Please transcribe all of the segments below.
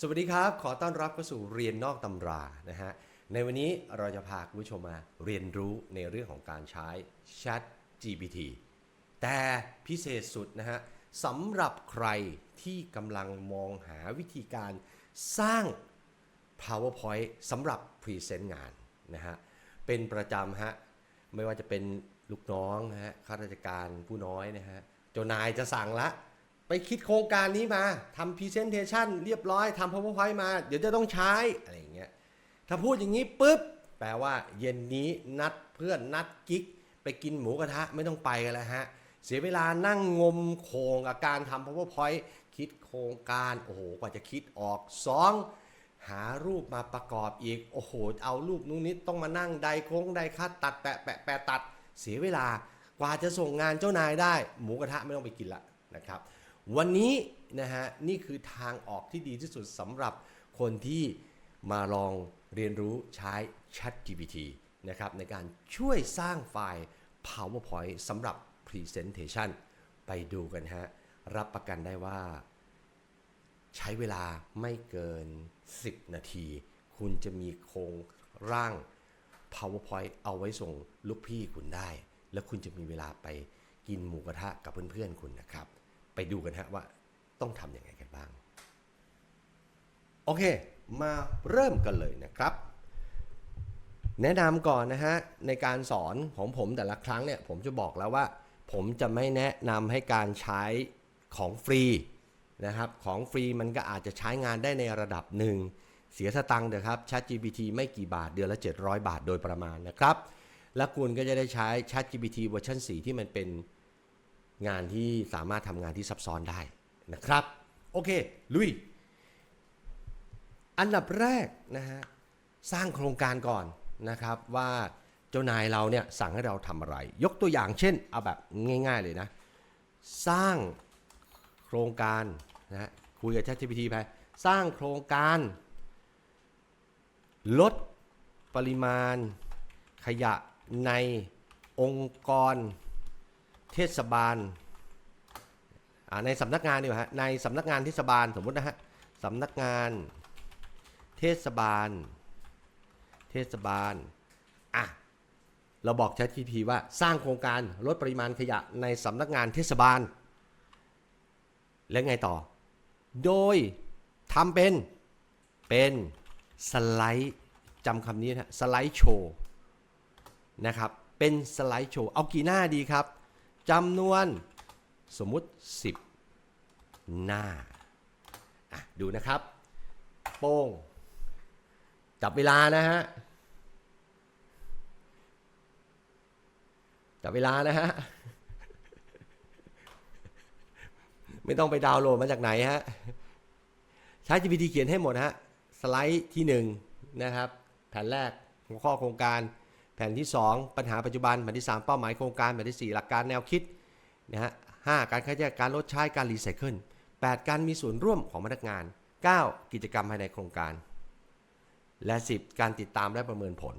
สวัสดีครับ ขอต้อนรับเข้าสู่เรียนนอกตำรานะฮะ ในวันนี้เราจะพาคุณผู้ชมมาเรียนรู้ในเรื่องของการใช้ Chat GPT แต่พิเศษสุดนะฮะสำหรับใครที่กำลังมองหาวิธีการสร้าง PowerPoint สำหรับพรีเซนต์งานนะฮะ เป็นประจำฮะ ไม่ว่าจะเป็นลูกน้องฮะข้าราชการผู้น้อยนะฮะเจ้านายจะสั่งละ ไปคิดโครงการนี้มาทำพรีเซนเทชันเรียบร้อยทำ PowerPoint มา เดี๋ยวจะต้องใช้อะไรอย่างเงี้ยถ้าพูดอย่างนี้ปุ๊บ แปลว่าเย็นนี้นัดเพื่อนนัดกิ๊ก ไปกินหมูกระทะไม่ต้องไปกันแล้วฮะ เสียเวลานั่งงมโครงกับการทำ PowerPoint คิดโครงการ โอ้โห กว่าจะคิดออกสองหารูปมาประกอบอีก โอ้โห เอารูปนู้นนิดต้องมานั่งไดโค้งไดคัดตัดแปะแปะแปะตัด เสียเวลากว่าจะส่งงานเจ้านายได้ หมูกระทะไม่ต้องไปกินละนะครับ วันนี้นะฮะนี่คือทางออกที่ดีที่สุดสำหรับคนที่มาลองเรียนรู้ใช้ Chat GPT นะครับในการช่วยสร้างไฟล์ PowerPoint สำหรับ Presentation ไปดูกันฮะ รับประกันได้ว่า ใช้เวลาไม่เกิน 10 นาที คุณจะมีโครงร่าง PowerPoint เอาไว้ส่งลูกพี่คุณได้ แล้วคุณจะมีเวลาไปกินหมูกระทะกับเพื่อนๆคุณนะครับ ไปดูกันฮะว่าต้องทำยังไงกันบ้าง โอเค มาเริ่มกันเลยนะครับ แนะนำก่อนนะฮะ ในการสอนของผมแต่ละครั้งเนี่ย ผมจะบอกแล้วว่า ผมจะไม่แนะนำให้การใช้ของฟรีนะครับ ของฟรีมันก็อาจจะใช้งานได้ในระดับหนึ่ง เสียสตังค์เถอะครับ ChatGPT ไม่กี่บาทเดือนละ 700 บาทโดยประมาณนะครับ และคุณก็จะได้ใช้ ChatGPT เวอร์ชัน4ที่มันเป็น งานที่สามารถทำงานที่ซับซ้อนได้นะครับ โอเค ลุย อันดับแรกนะฮะสร้างโครงการก่อนนะครับว่าเจ้านายเราเนี่ยสั่งให้เราทำอะไร ยกตัวอย่างเช่นเอาแบบง่าย ๆเลยนะ สร้างโครงการนะฮะคุยกับ ChatGPT ไปสร้างโครงการ ลดปริมาณขยะในองค์กร เทศบาลในสำนักงานดีกว่าฮะในสำนักงานเทศบาลสมมตินะฮะสำนักงาน เทศบาล เทศบาลอะเราบอก ChatGPT ว่าสร้างโครงการลดปริมาณขยะในสำนักงานเทศบาล แล้วไงต่อ โดยทำเป็นเป็นสไลด์จำคำนี้นะสไลด์โชว์นะครับเป็นสไลด์โชว์เอากี่หน้าดีครับ จำนวนสมมุติ 10 หน้า ดูนะครับ โป้ง จับเวลานะฮะ จับเวลานะฮะ ไม่ต้องไปดาวน์โหลดมาจากไหนฮะ ใช้ GPT เขียนให้หมดฮะ สไลด์ที่ 1 นะครับ แผ่นแรกหัวข้อโครงการ แผ่นที่ 2 ปัญหาปัจจุบัน แผ่นที่ 3 เป้าหมายโครงการ แผ่นที่ 4 หลักการแนวคิดนะฮะห้าการคัดแยกการลดใช้การรีไซเคิล8การมีส่วนร่วมของพนักงาน 9 กิจกรรมภายในโครงการ และ 10 การติดตามและประเมินผล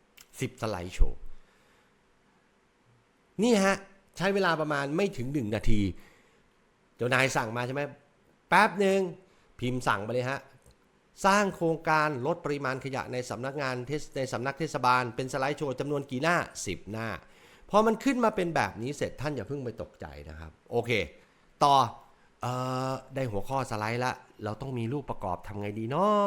10สไลด์โชว์นี่ฮะใช้เวลาประมาณไม่ถึง 1 นาที เจ้านายสั่งมาใช่ไหมแป๊บหนึ่งพิมพ์สั่งไปเลยฮะ สร้างโครงการลดปริมาณขยะในสำนักงานในสำนักเทศบาล เป็นสไลด์โชว์จำนวนกี่หน้า 10 หน้าพอมันขึ้นมาเป็นแบบนี้เสร็จท่านอย่าเพิ่งไปตกใจนะครับ โอเค ต่อออได้หัวข้อสไลด์ละเราต้องมีรูปประกอบทำไงดีเนาะ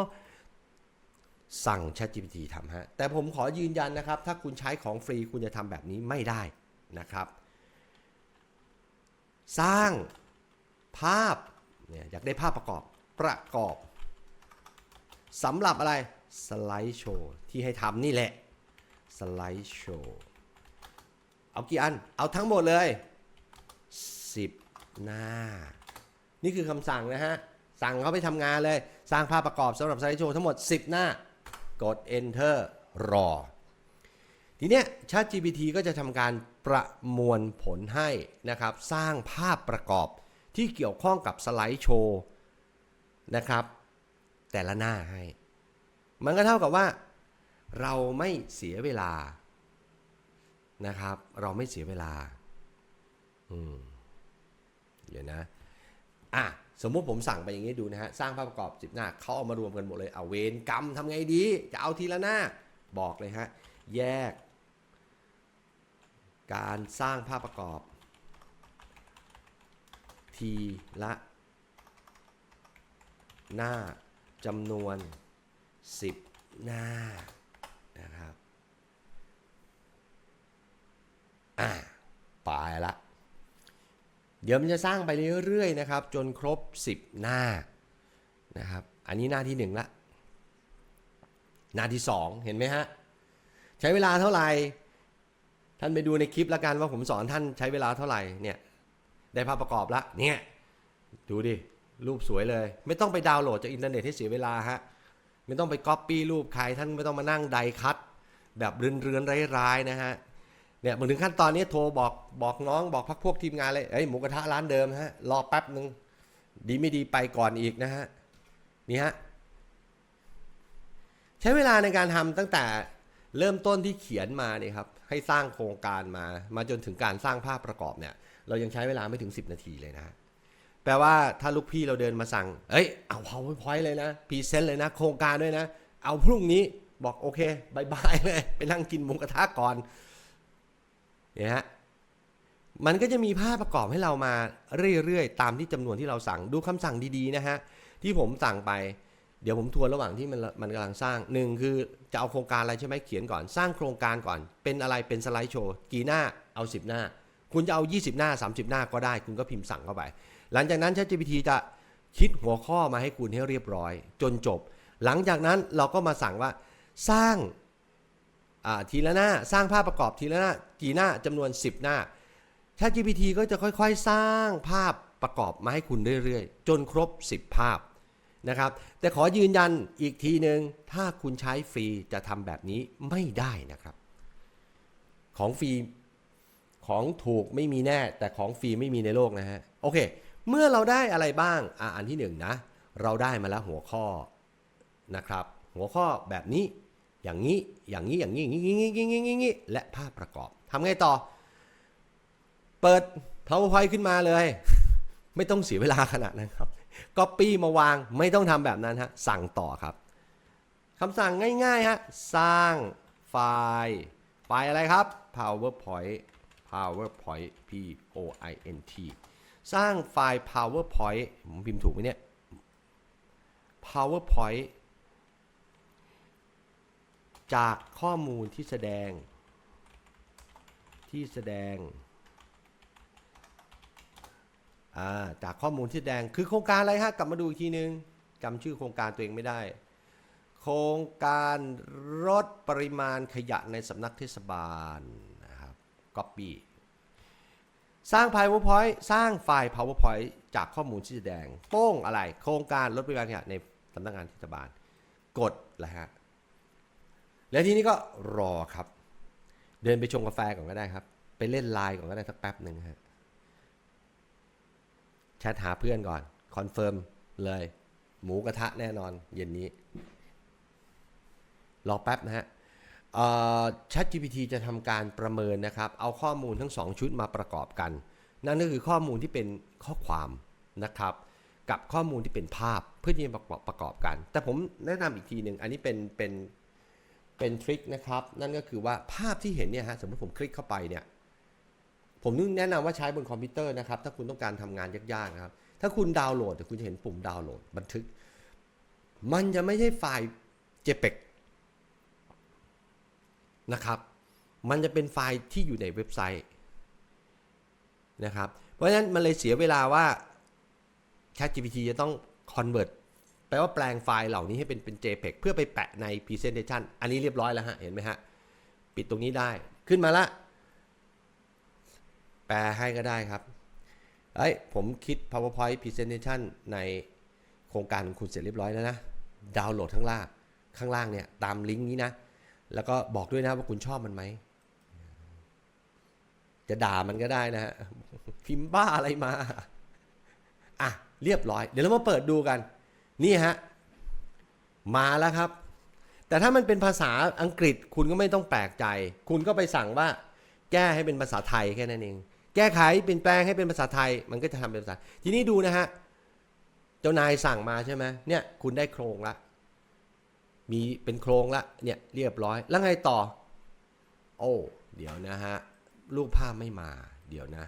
สั่ง ChatGPT ทำฮะ แต่ผมขอยืนยันนะครับ ถ้าคุณใช้ของฟรีคุณจะทำแบบนี้ไม่ได้นะครับ สร้างภาพเนี่ยอยากได้ภาพประกอบประกอบ สำหรับอะไรสไลด์โชว์ที่ให้ทำนี่แหละสไลด์โชว์เอากี่อัน เอาทั้งหมดเลย 10 หน้า นี่คือคำสั่งนะฮะ สั่งเขาไปทำงานเลย สร้างภาพประกอบสำหรับสไลด์โชว์ทั้งหมด 10 หน้า กด enter รอ ทีเนี้ย ChatGPT ก็จะทำการประมวลผลให้นะครับ สร้างภาพประกอบที่เกี่ยวข้องกับสไลด์โชว์นะครับ แต่ละหน้าให้ มันก็เท่ากับว่า เราไม่เสียเวลานะครับ เราไม่เสียเวลา อืมเดี๋ยวนะ อะ สมมุติผมสั่งไปอย่างนี้ดูนะฮะ สร้างภาพประกอบ10หน้า เขาเอามารวมกันหมดเลย เอาเวรกรรมทำไงดี จะเอาทีละหน้า บอกเลยฮะ แยก การสร้างภาพประกอบ ทีละ หน้า จำนวน 10 หน้านะครับอ่าไปละเดี๋ยวมันจะสร้างไปเรื่อยๆนะครับ จนครบ 10 หน้านะครับ อันนี้หน้าที่ 1 ละ หน้าที่ 2 เห็นไหมฮะ ใช้เวลาเท่าไหร่ ท่านไปดูในคลิปล้วกันว่าผมสอนท่านใช้เวลาเท่าไหร่เนี่ย ได้ภาพประกอบละเนี่ย ดูดิ รูปสวยเลย ไม่ต้องไปดาวน์โหลดจากอินเทอร์เน็ตให้เสียเวลาฮะไม่ต้องไปก๊อปปี้รูปใครท่านไม่ต้องมานั่งไดคัตแบบเรือนๆร้ายๆนะฮะเนี่ยมาถึงขั้นตอนนี้โทรบอกบอกน้องบอกพักพวกทีมงานเลยเอ้ยหมูกระทะร้านเดิมฮะรอแป๊บหนึ่งดีไม่ดีไปก่อนอีกนะฮะนี่ฮะใช้เวลาในการทำตั้งแต่เริ่มต้นที่เขียนมาเนี่ยครับให้สร้างโครงการมามาจนถึงการสร้างภาพประกอบเนี่ย เรายังใช้เวลาไม่ถึง 10 นาทีเลยนะ แปลว่าถ้าลูกพี่เราเดินมาสั่ง เอ้ย เอา powerpoint เลยนะพรีเซนต์เลยนะ โครงการด้วยนะ เอาพรุ่งนี้บอกโอเคบายบายเลย ไปนั่งกินหมูกระทะก่อนเนี่ยฮะมันก็จะมีภาพประกอบให้เรามาเรื่อยๆ ตามที่จำนวนที่เราสั่งดูคำสั่งดีๆนะฮะ ที่ผมสั่งไป เดี๋ยวผมทวนระหว่างที่มันมันกำลังสร้างหนึ่งคือจะเอาโครงการอะไรใช่ไหมเขียนก่อน สร้างโครงการก่อน เป็นอะไรเป็นสไลด์โชว์กี่หน้าเอา 10 หน้า คุณจะเอา 20 หน้า 30 หน้าก็ได้ คุณก็พิมพ์สั่งเข้าไป หลังจากนั้น ChatGPT จะคิดหัวข้อมาให้คุณให้เรียบร้อย จนจบ หลังจากนั้นเราก็มาสั่งว่าสร้างทีละหน้าสร้างภาพประกอบทีละหน้ากี่หน้าจำนวน 10 หน้า ChatGPT ก็จะค่อยๆ สร้างภาพประกอบมาให้คุณเรื่อยๆ จนครบ 10 ภาพนะครับ แต่ขอยืนยันอีกทีหนึ่งถ้าคุณใช้ฟรีจะทำแบบนี้ไม่ได้นะครับ ของฟรีของถูกไม่มีแน่ แต่ของฟรีไม่มีในโลกนะฮะ โอเค เมื่อเราได้อะไรบ้างอะอันที่หนึ่งนะ เราได้มาแล้วหัวข้อนะครับ หัวข้อแบบนี้อย่างนี้ อย่างนี้ อย่างนี้ อย่างนี้ อย่างนี้อย่างนี้อย่างนี้และภาพประกอบทำไงต่อ เปิด PowerPoint ขึ้นมาเลย ไม่ต้องเสียเวลาขนาดนั้นครับ Copy มาวาง ไม่ต้องทำแบบนั้นฮะ สั่งต่อครับคำสั่งง่ายๆฮะ สร้างไฟล์ ไฟล์อะไรครับ PowerPoint PowerPoint P O I N T สร้างไฟล์ PowerPoint ผมพิมพ์ถูกไหมเนี่ย PowerPoint จากข้อมูลที่แสดง ที่แสดงาจากข้อมูลที่แสดงคือโครงการอะไรฮะกลับมาดูอีกทีนึงจำชื่อโครงการตัวเองไม่ได้ โครงการลดปริมาณขยะในสำนักเทศบาลนะครับ Copy สร้าง PowerPoint สร้างไฟล์ PowerPoint จากข้อมูลที่แสดง โป้งอะไร โครงการลดปริมาณขยะในสำนักงานเทศบาล กดเลยฮะ แล้วทีนี้ก็รอครับ เดินไปชงกาแฟก่อนก็ได้ครับ ไปเล่นไลน์ก่อนก็ได้สักแป๊บหนึ่งฮะ แชทหาเพื่อนก่อน คอนเฟิร์มเลย หมูกระทะแน่นอน เย็นนี้ รอแป๊บนะฮะ ChatGPT จะทำการประเมินนะครับ เอาข้อมูลทั้ง 2 ชุดมาประกอบกัน นั่นก็คือข้อมูลที่เป็นข้อความนะครับ กับข้อมูลที่เป็นภาพเพื่อที่จะประกอบประกอบกัน แต่ผมแนะนำอีกทีหนึ่งอันนี้เป็นเป็นเป็นทริคนะครับ นั่นก็คือว่าภาพที่เห็นเนี่ยฮะสมมติผมคลิกเข้าไปเนี่ยผมนึกแนะนำว่าใช้บนคอมพิวเตอร์นะครับ ถ้าคุณต้องการทำงานยากๆนะครับ ถ้าคุณดาวน์โหลดคุณจะเห็นปุ่มดาวน์โหลดบันทึก มันจะไม่ใช่ไฟล์ JPEG นะครับ มันจะเป็นไฟล์ที่อยู่ในเว็บไซต์นะครับ เพราะฉะนั้นมันเลยเสียเวลาว่า ChatGPT จะต้อง convert แปลว่าแปลงไฟล์เหล่านี้ให้เป็นเป็น JPEG เพื่อไปแปะใน Presentation อันนี้เรียบร้อยแล้วฮะ เห็นไหมฮะ ปิดตรงนี้ได้ ขึ้นมาละ แปลให้ก็ได้ครับ เอ้ย ผมคิด PowerPoint Presentation ในโครงการของคุณเสร็จเรียบร้อยแล้วนะ ดาวน์โหลดข้างล่าง ข้างล่างเนี่ย ตามลิงก์นี้นะ แล้วก็บอกด้วยนะว่าคุณชอบมันไหม จะด่ามันก็ได้นะฮะ พิมพ์บ้าอะไรมา อะ เรียบร้อย เดี๋ยวเรามาเปิดดูกัน นี่ฮะ มาแล้วครับ แต่ถ้ามันเป็นภาษาอังกฤษคุณก็ไม่ต้องแปลกใจ คุณก็ไปสั่งว่า แก้ให้เป็นภาษาไทยแค่นั้นเอง แก้ไขเปลี่ยนแปลงให้เป็นภาษาไทย มันก็จะทำเป็นภาษา ทีนี้ดูนะฮะ เจ้านายสั่งมาใช่ไหมเนี่ย คุณได้โครงละ มีเป็นโครงละเนี่ยเรียบร้อยแล้วไงต่อ โอ้ เดี๋ยวนะฮะ รูปภาพไม่มา เดี๋ยวนะ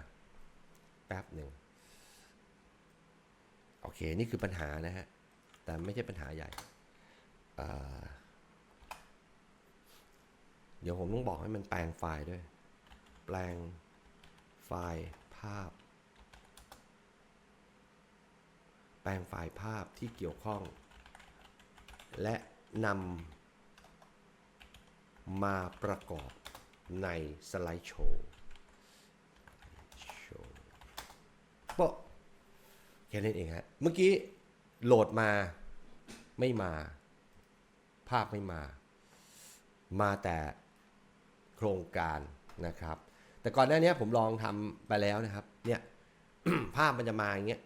แป๊บหนึ่งโอเค นี่คือปัญหานะฮะ แต่ไม่ใช่ปัญหาใหญ่ เดี๋ยวผมต้องบอกให้มันแปลงไฟล์ด้วย แปลงไฟล์ภาพ แปลงไฟล์ภาพที่เกี่ยวข้อง และ นำมาประกอบในสไลด์โชว์โชว์ปะแค่นั้นเองฮะ เมื่อกี้โหลดมาไม่มา ภาพไม่มา มาแต่โครงการนะครับ แต่ก่อนหน้านี้ผมลองทำไปแล้วนะครับ เนี่ยภาพมันจะมาอย่างเงี้ย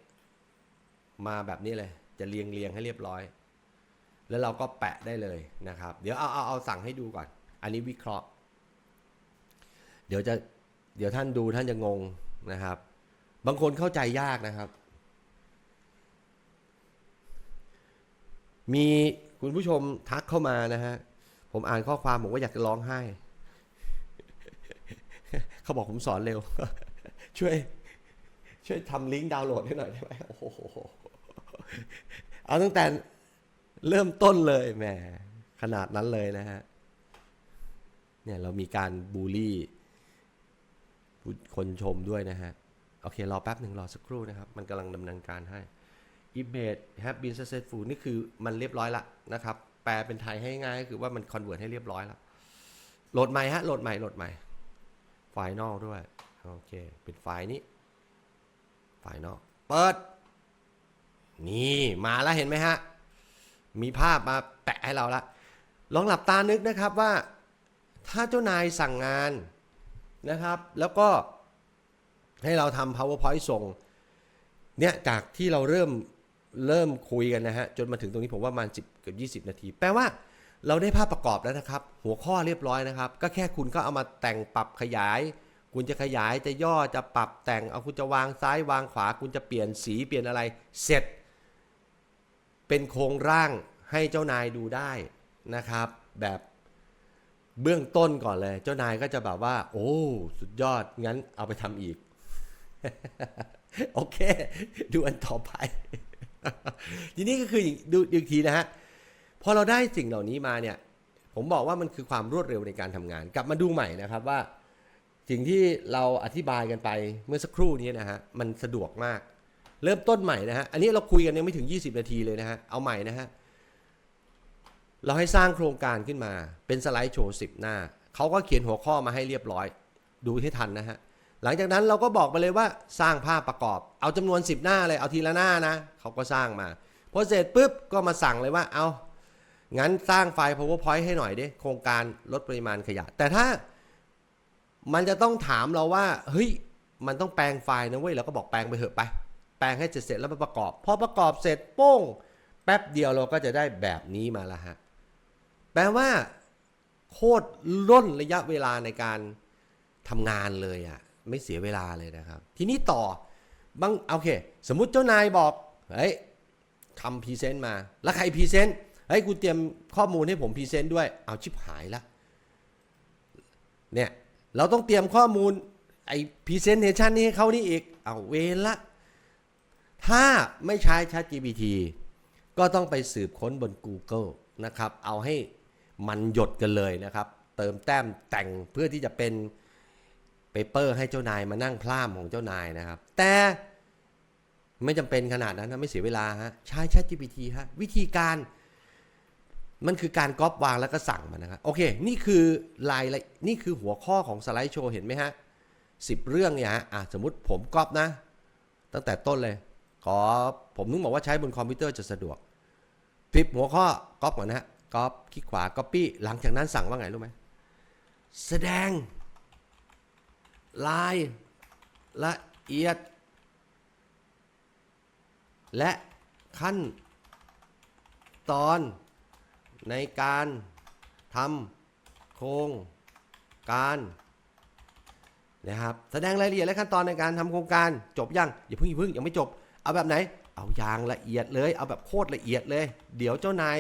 มาแบบนี้เลย จะเรียงเรียงให้เรียบร้อย แล้วเราก็แปะได้เลยนะครับ เดี๋ยวเอาเอาเอาสั่งให้ดูก่อน อันนี้วิเคราะห์ เดี๋ยวจะเดี๋ยวท่านดูท่านจะงงนะครับ บางคนเข้าใจยากนะครับ มีคุณผู้ชมทักเข้ามานะฮะผมอ่านข้อความผมก็อยากจะร้องไห้ เขาบอกผมสอนเร็ว ช่วย ช่วยทำลิงก์ดาวน์โหลดให้หน่อยได้ไหมโอ้โหเอาตั้งแต่ เริ่มต้นเลยแหมขนาดนั้นเลยนะฮะเนี่ยเรามีการบูลลี่คนชมด้วยนะฮะ โอเค รอแป๊บหนึ่งรอสักครู่นะครับ มันกำลังดำเนินการให้ image have been successful นี่คือมันเรียบร้อยละนะครับ แปลเป็นไทยให้ง่ายก็คือว่ามัน convert ให้เรียบร้อยแล้วโหลดใหม่ฮะ โหลดใหม่ โหลดใหม่ ไฟล์นอกด้วย โอเคเป็นไฟล์นี้ ไฟล์นอก เปิด นี่ มาแล้วเห็นไหมฮะ มีภาพมาแปะให้เราละ ลองหลับตานึกนะครับว่า ถ้าเจ้านายสั่งงานนะครับ แล้วก็ให้เราทำ powerpoint ส่ง เนี่ยจากที่เราเริ่มเริ่มคุยกันนะฮะ จนมาถึงตรงนี้ผมว่าประมาณ10เกือบ20 นาที แปลว่าเราได้ภาพประกอบแล้วนะครับ หัวข้อเรียบร้อยนะครับ ก็แค่คุณก็เอามาแต่งปรับขยาย คุณจะขยายจะย่อจะปรับแต่งเอาคุณจะวางซ้ายวางขวา คุณจะเปลี่ยนสีเปลี่ยนอะไรเสร็จ เป็นโครงร่างให้เจ้านายดูได้นะครับ แบบเบื้องต้นก่อนเลย เจ้านายก็จะแบบว่า โอ้ สุดยอดงั้นเอาไปทำอีก โอเค ดูอันต่อไป ทีนี้ก็คือดูอีกทีนะฮะพอเราได้สิ่งเหล่านี้มาเนี่ย ผมบอกว่ามันคือความรวดเร็วในการทำงาน กลับมาดูใหม่นะครับว่า สิ่งที่เราอธิบายกันไปเมื่อสักครู่นี้นะฮะมันสะดวกมาก เริ่มต้นใหม่นะฮะ อันนี้เราคุยกันยังไม่ถึง 20 นาทีเลยนะฮะ เอาใหม่นะฮะ เราให้สร้างโครงการขึ้นมา เป็นสไลด์โชว์10หน้า เขาก็เขียนหัวข้อมาให้เรียบร้อย ดูให้ทันนะฮะ หลังจากนั้นเราก็บอกไปเลยว่าสร้างภาพประกอบ เอาจำนวน 10 หน้าเลย เอาทีละหน้านะ เขาก็สร้างมา พอเสร็จปุ๊บก็มาสั่งเลยว่า เอางั้นสร้างไฟล์ powerpoint ให้หน่อยดิ โครงการลดปริมาณขยะ แต่ถ้ามันจะต้องถามเราว่า เฮ้ย มันต้องแปลงไฟล์นะเว้ย เราก็บอกแปลงไปเถอะไป แปลงให้เสร็จแล้วมาประกอบ พอประกอบเสร็จโป้ง แป๊บเดียวเราก็จะได้แบบนี้มาล้วฮะ แปลว่า โคตรล่นระยะเวลาในการทำงานเลยอะ่ะ ไม่เสียเวลาเลยนะครับ ทีนี้ต่อบางโอเค สมมุติเจ้านายบอกเฮ้ยทำพรีเซนต์มา แล้วใครพรีเซนต์เฮ้ยกูเตรียมข้อมูลให้ผมพรีเซนต์ด้วย เอาชิบหายละเนี่ยเราต้องเตรียมข้อมูลไอ้พรีเซนเทชันนี้ให้เขานี่อีก เอาเวละ ถ้าไม่ใช้ ChatGPT ก็ต้องไปสืบค้นบน Google นะครับ เอาให้มันหยดกันเลยนะครับ เติมแต้มแต่งเพื่อที่จะเป็นเปเปอร์ให้เจ้านายมานั่งพล่ามของเจ้านายนะครับ แต่ไม่จำเป็นขนาดนั้นนะไม่เสียเวลาฮะใช้ ChatGPT ฮะวิธีการมันคือการก๊อปวางแล้วก็สั่งมันนะครับโอเค นี่คือลายละนี่คือหัวข้อของสไลด์โชว์เห็นไหมฮะสิบเรื่องเนี่ยฮะอะสมมติผมก๊อปนะ ตั้งแต่ต้นเลย ขอผมนึกบอกว่าใช้บนคอมพิวเตอร์จะสะดวกพิบหัวข้อก๊อปก่อนนะฮะก๊อปคลิกขวาก๊อปปี้หลังจากนั้นสั่งว่าไงรู้ไหมแสดงลายละเอียด และขั้นตอนในการทำโครงการนะครับแสดงรายละเอียดและขั้นตอนในการทำโครงการจบยังอย่าเพิ่งอย่าเพิ่งยังไม่จบ เอาแบบไหน เอาอย่างละเอียดเลย เอาแบบโคตรละเอียดเลย เดี๋ยวเจ้านาย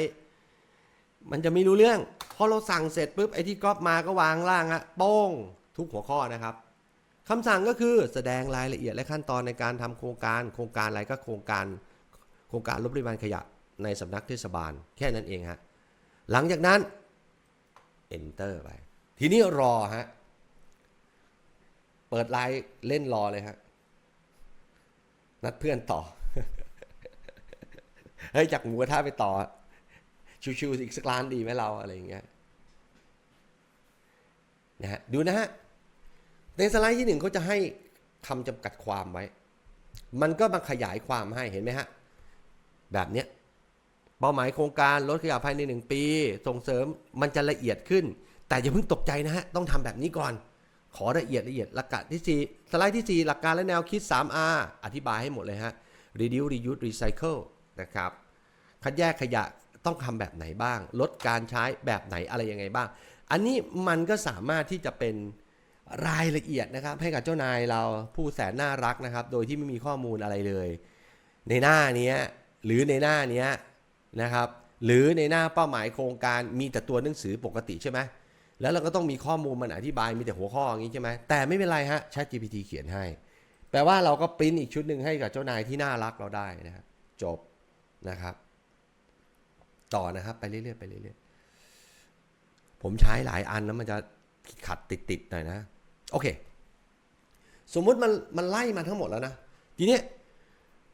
มันจะไม่รู้เรื่อง พอเราสั่งเสร็จปุ๊บไอ้ที่ก๊อปมาก็วางล่างอะโป้งทุกหัวข้อนะครับคำสั่งก็คือแสดงรายละเอียดและขั้นตอนในการทำโครงการ โครงการอะไรก็โครงการ โครงการลดปริมาณขยะในสำนักเทศบาลแค่นั้นเองฮะ หลังจากนั้น enter ไป ทีนี้รอฮะ เปิดไลน์เล่นรอเลยฮะ นัดเพื่อนต่อ เฮ้ยจากหมูกระทะไปต่อ ชิวๆอีกสักร้านดีไหมเราอะไรอย่างเงี้ยนะฮะดูนะฮะในสไลด์ที่หนึ่งเขาจะให้คำจำกัดความไว้ มันก็มาขยายความให้เห็นไหมฮะ แบบเนี้ยเป้าหมายโครงการลดขยะภายในหนึ่งปี ส่งเสริมมันจะละเอียดขึ้น แต่อย่าเพิ่งตกใจนะฮะ ต้องทำแบบนี้ก่อน ขอละเอียดละเอียดหลักการที่สี่สไลด์ที่ 4 หลักการและแนวคิด 3R อธิบายให้หมดเลยฮะ reduce reuse recycle นะครับคัดแยกขยะต้องทำแบบไหนบ้าง ลดการใช้แบบไหนอะไรยังไงบ้าง อันนี้มันก็สามารถที่จะเป็นรายละเอียดนะครับ ให้กับเจ้านายเราผู้แสนน่ารักนะครับ โดยที่ไม่มีข้อมูลอะไรเลย ในหน้านี้หรือในหน้านี้นะครับ หรือในหน้าเป้าหมายโครงการมีแต่ตัวหนังสือปกติใช่ไหม แล้วเราก็ต้องมีข้อมูลมันอธิบายมีแต่หัวข้ออย่างนี้ใช่ไหมแต่ไม่เป็นไรฮะ ChatGPT เขียนให้ แปลว่าเราก็ปริ้นอีกชุดหนึ่งให้กับเจ้านายที่น่ารักเราได้นะครับจบนะครับ ต่อนะครับ ไปเรื่อยๆไปเรื่อยๆผมใช้หลายอันแล้วมันจะขัดติดๆหน่อยนะ โอเค สมมุติมันมันไล่มาทั้งหมดแล้วนะทีนี้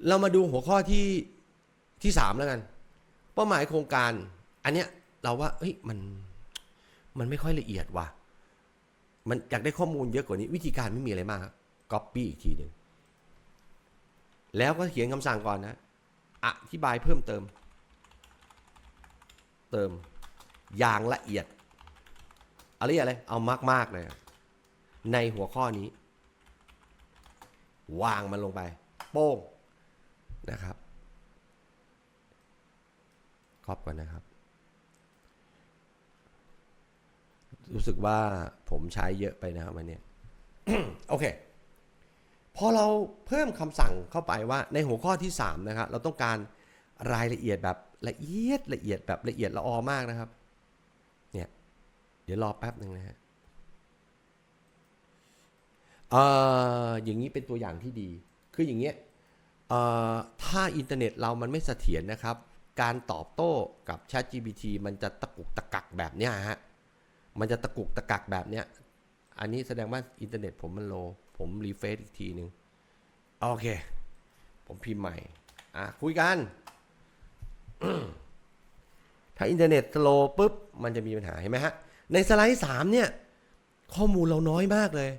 เรามาดูหัวข้อที่ที่สามแล้วกัน เป้าหมายโครงการ อันเนี้ยเราว่าเฮ้ยมัน มันไม่ค่อยละเอียดว่ะ มันอยากได้ข้อมูลเยอะกว่านี้ วิธีการไม่มีอะไรมากก๊อปปี้อีกทีหนึ่งแล้วก็เขียนคำสั่งก่อนนะ อธิบายเพิ่มเติม เติม อย่างละเอียด อะไรอะไร เอามาก ๆ เลย ในหัวข้อนี้ วางมันลงไป โป้งนะครับครอบก่อนนะครับ รู้สึกว่าผมใช้เยอะไปนะครับวันนี้โอเค พอเราเพิ่มคำสั่งเข้าไปว่าในหัวข้อที่ 3 นะครับ เราต้องการรายละเอียดแบบละเอียดละเอียดแบบละเอียดละออมากนะครับ เนี่ย เดี๋ยวรอแป๊บหนึ่งนะฮะเอ่ออย่างนี้เป็นตัวอย่างที่ดี คืออย่างเงี้ยเอ่อถ้าอินเทอร์เน็ตเรามันไม่เสถียรนะครับ การตอบโต้กับ ChatGPT มันจะตะกุกตะกักแบบเนี้ยฮะ มันจะตะกุกตะกักแบบเนี้ย อันนี้แสดงว่าอินเทอร์เน็ตผมมันโล ผมรีเฟซอีกทีหนึ่งโอเค ผมพิมพ์ใหม่ อะ คุยกัน ถ้าอินเทอร์เน็ตสโลปุ๊บ มันจะมีปัญหาเห็นไหมฮะ ในสไลด์สามเนี่ย ข้อมูลเราน้อยมากเลย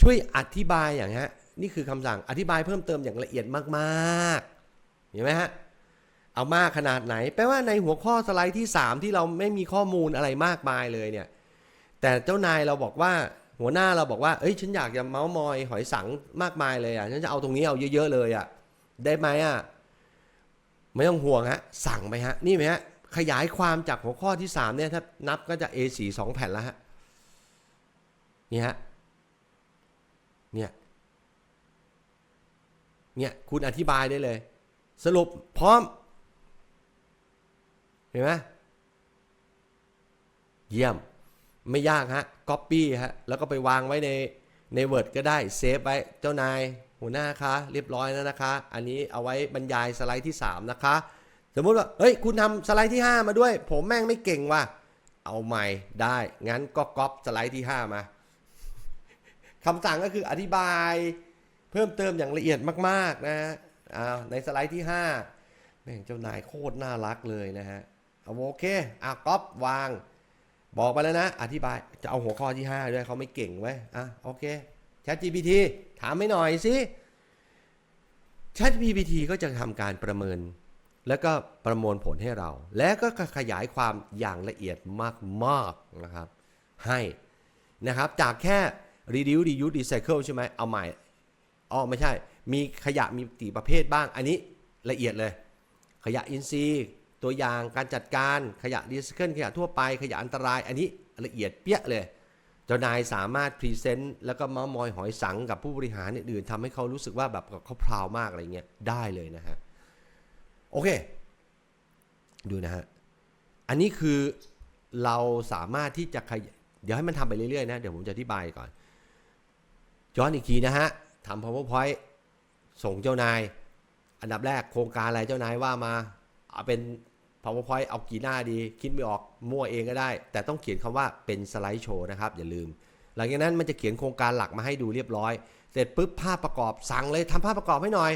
ช่วยอธิบายอย่างฮะ นี่คือคำสั่งอธิบายเพิ่มเติมอย่างละเอียดมากๆ เห็นไหมฮะเอามากขนาดไหน แปลว่าในหัวข้อสไลด์ที่ 3 ที่เราไม่มีข้อมูลอะไรมากมายเลยเนี่ย แต่เจ้านายเราบอกว่าหัวหน้าเราบอกว่า เอ้ย ฉันอยากจะเมาส์มอยหอยสังมากมายเลยอะ ฉันจะเอาตรงนี้เอาเยอะๆเลยอะ ได้ไหมอะ ไม่ต้องห่วงฮะ สั่งไปฮะ นี่ไหมฮะ ขยายความจากหัวข้อที่ 3 เนี่ย ถ้านับก็จะ A4 สองแผ่นแล้วฮะ นี่ฮะ เนี่ย เนี่ย คุณอธิบายได้เลย สรุปพร้อม เห็นไหมเยี่ยม ไม่ยากฮะ Copy ฮะ แล้วก็ไปวางไว้ในใน Word ก็ได้เซฟไว้เจ้านายหัวหน้าคะ เรียบร้อยแล้วนะคะ อันนี้เอาไว้บรรยายสไลด์ที่ 3 นะคะ สมมุติว่า เฮ้ย คุณทำสไลด์ที่ 5 มาด้วย ผมแม่งไม่เก่งว่ะเอาใหม่ได้ งั้นก็ก๊อปสไลด์ที่ 5 มาคำสั่งก็คืออธิบายเพิ่มเติมอย่างละเอียดมาก ๆ นะฮะอ้าวในสไลด์ที่ 5 แม่งเจ้านายโคตรน่ารักเลยนะฮะเอาโอเคอะก๊อปวาง บอกไปแล้วนะ อธิบายจะเอาหัวข้อที่ 5 ด้วยเขาไม่เก่งไว้อะโอเค ChatGPT ถามไม่หน่อยสิ ChatGPT ก็จะทำการประเมิน แล้วก็ประมวลผลให้เรา และก็ขยายความอย่างละเอียดมากๆนะครับ ให้นะครับ จากแค่ reduce reuse recycle ใช่ไหมเอาใหม่อ๋อไม่ใช่ มีขยะมีกี่ประเภทบ้าง อันนี้ละเอียดเลย ขยะอินทรีย์ ตัวอย่างการจัดการขยะรีไซเคิลขยะทั่วไปขยะอันตราย อันนี้ละเอียดเปี้ยเลย เจ้านายสามารถพรีเซนต์แล้วก็มามอยหอยสังกับผู้บริหารอื่นๆทำให้เขารู้สึกว่าแบบเขาพราวมากอะไรเงี้ยได้เลยนะฮะโอเค ดูนะฮะอันนี้คือเราสามารถที่จะขยเดี๋ยวให้มันทำไปเรื่อยๆนะเดี๋ยวผมจะอธิบายก่อนย้อนอีกทีนะฮะทำ powerpoint ส่งเจ้านาย อันดับแรกโครงการอะไรเจ้านายว่ามา เอาเป็น powerpoint เอากี่หน้าดี คิดไม่ออกมั่วเองก็ได้ แต่ต้องเขียนคำว่าเป็นสไลด์โชว์นะครับ อย่าลืม หลังจากนั้นมันจะเขียนโครงการหลักมาให้ดูเรียบร้อย เสร็จปุ๊บภาพประกอบสั่งเลยทำภาพประกอบให้หน่อย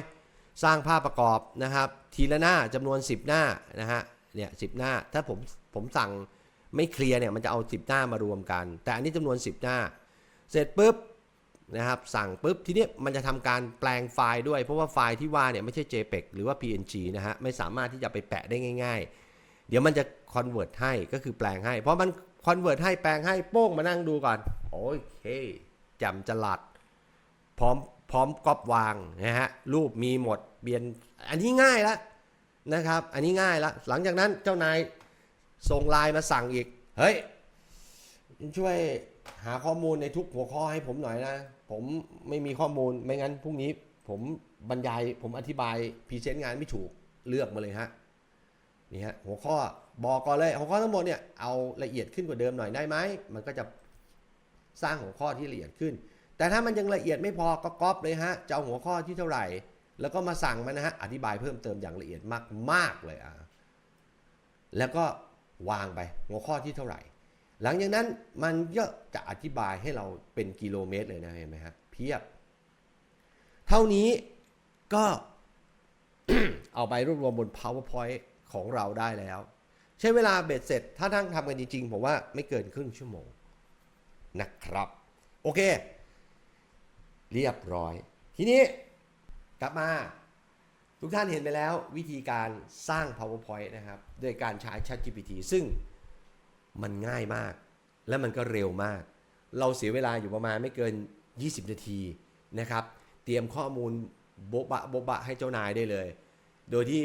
สร้างภาพประกอบนะครับ ทีละหน้าจำนวน 10 หน้านะฮะเนี่ยสิหน้า ถ้าผมผมสั่งไม่เคลียร์เนี่ยมันจะเอา 10 หน้ามารวมกัน แต่อันนี้จำนวน 10 หน้า เสร็จปุ๊บ นะครับสั่งปุ๊บทีนี้มันจะทำการแปลงไฟล์ด้วย เพราะว่าไฟล์ที่ว่าเนี่ยไม่ใช่ JPEG หรือว่า PNG นะฮะไม่สามารถที่จะไปแปะได้ง่าย ๆ เดี๋ยวมันจะ convert ให้ก็คือแปลงให้ เพราะมัน convert ให้แปลงให้โป้งมานั่งดูก่อน โอเคจำจลัด พร้อมพร้อมก๊อปวางนะฮะรูปมีหมดเบียนอันนี้ง่ายแล้วนะครับ อันนี้ง่ายแล้วหลังจากนั้นเจ้านายส่งไลน์มาสั่งอีก เฮ้ยช่วยหาข้อมูลในทุกหัวข้อให้ผมหน่อยนะ ผมไม่มีข้อมูลไม่งั้นพรุ่งนี้ผมบรรยายผมอธิบายพรีเซนต์งานไม่ถูกเลือกมาเลยฮะนี่ฮะหัวข้อบอกก่อนเลยหัวข้อทั้งหมดเนี่ยเอาละเอียดขึ้นกว่าเดิมหน่อยได้ไหมมันก็จะสร้างหัวข้อที่ละเอียดขึ้น แต่ถ้ามันยังละเอียดไม่พอก็ก๊อปเลยฮะจะเอาหัวข้อที่เท่าไหร่ แล้วก็มาสั่งมันนะฮะอธิบายเพิ่มเติมอย่างละเอียดมากๆเลยอะแล้วก็วางไปหัวข้อที่เท่าไหร่ หลังจากนั้นมันก็จะอธิบายให้เราเป็นกิโลเมตรเลยนะเห็นไหมฮะเพียบ เท่านี้ก็เอาไปรวบรวมบน powerpoint ของเราได้แล้ว ใช้เวลาเบ็ดเสร็จ ถ้าทั้งทำกันจริงๆ ผมว่าไม่เกินครึ่งชั่วโมงนะครับ โอเค เรียบร้อย ทีนี้กลับมาทุกท่านเห็นไปแล้ววิธีการสร้าง powerpoint นะครับ โดยการใช้ ChatGPT ซึ่ง มันง่ายมาก และมันก็เร็วมาก เราเสียเวลาอยู่ประมาณไม่เกิน 20 นาทีนะครับ เตรียมข้อมูลโบบะโบบะให้เจ้านายได้เลย โดยที่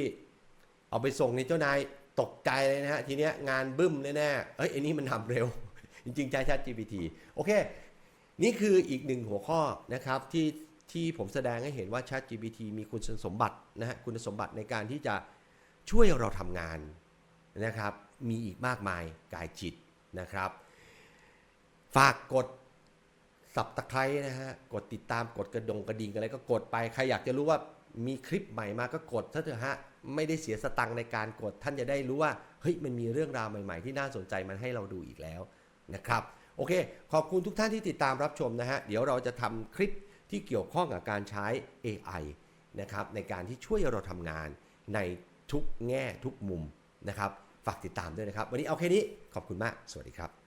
เอาไปส่งในเจ้านายตกใจเลยนะฮะทีเนี้ยงานบึ้มแน่ๆเอ้ยไอันนี้มันทำเร็ว จริงๆใช้ Chat GPT โอเค นี่คืออีกหนึ่งหัวข้อนะครับที่ที่ผมแสดงให้เห็นว่า Chat GPT มีคุณสมบัตินะฮะคุณสมบัติในการที่จะช่วยเราทำงานนะครับ มีอีกมากมายกายจิตนะครับ ฝากกดสับตะไคร้นะฮะ กดติดตามกดกระดงกระดิ่งอะไรก็กดไป ใครอยากจะรู้ว่ามีคลิปใหม่มาก็กดถ้าเถอะฮะ ไม่ได้เสียสตังค์ในการกด ท่านจะได้รู้ว่า เฮ้ย มันมีเรื่องราวใหม่ ๆ ที่น่าสนใจมันให้เราดูอีกแล้วนะครับ โอเค ขอบคุณทุกท่านที่ติดตามรับชมนะฮะ เดี๋ยวเราจะทำคลิปที่เกี่ยวข้องกับการใช้ AI นะครับในการที่ช่วยเราทำงานในทุกแง่ทุกมุมนะครับ ฝากติดตามด้วยนะครับ วันนี้เอาแค่นี้ขอบคุณมาก สวัสดีครับ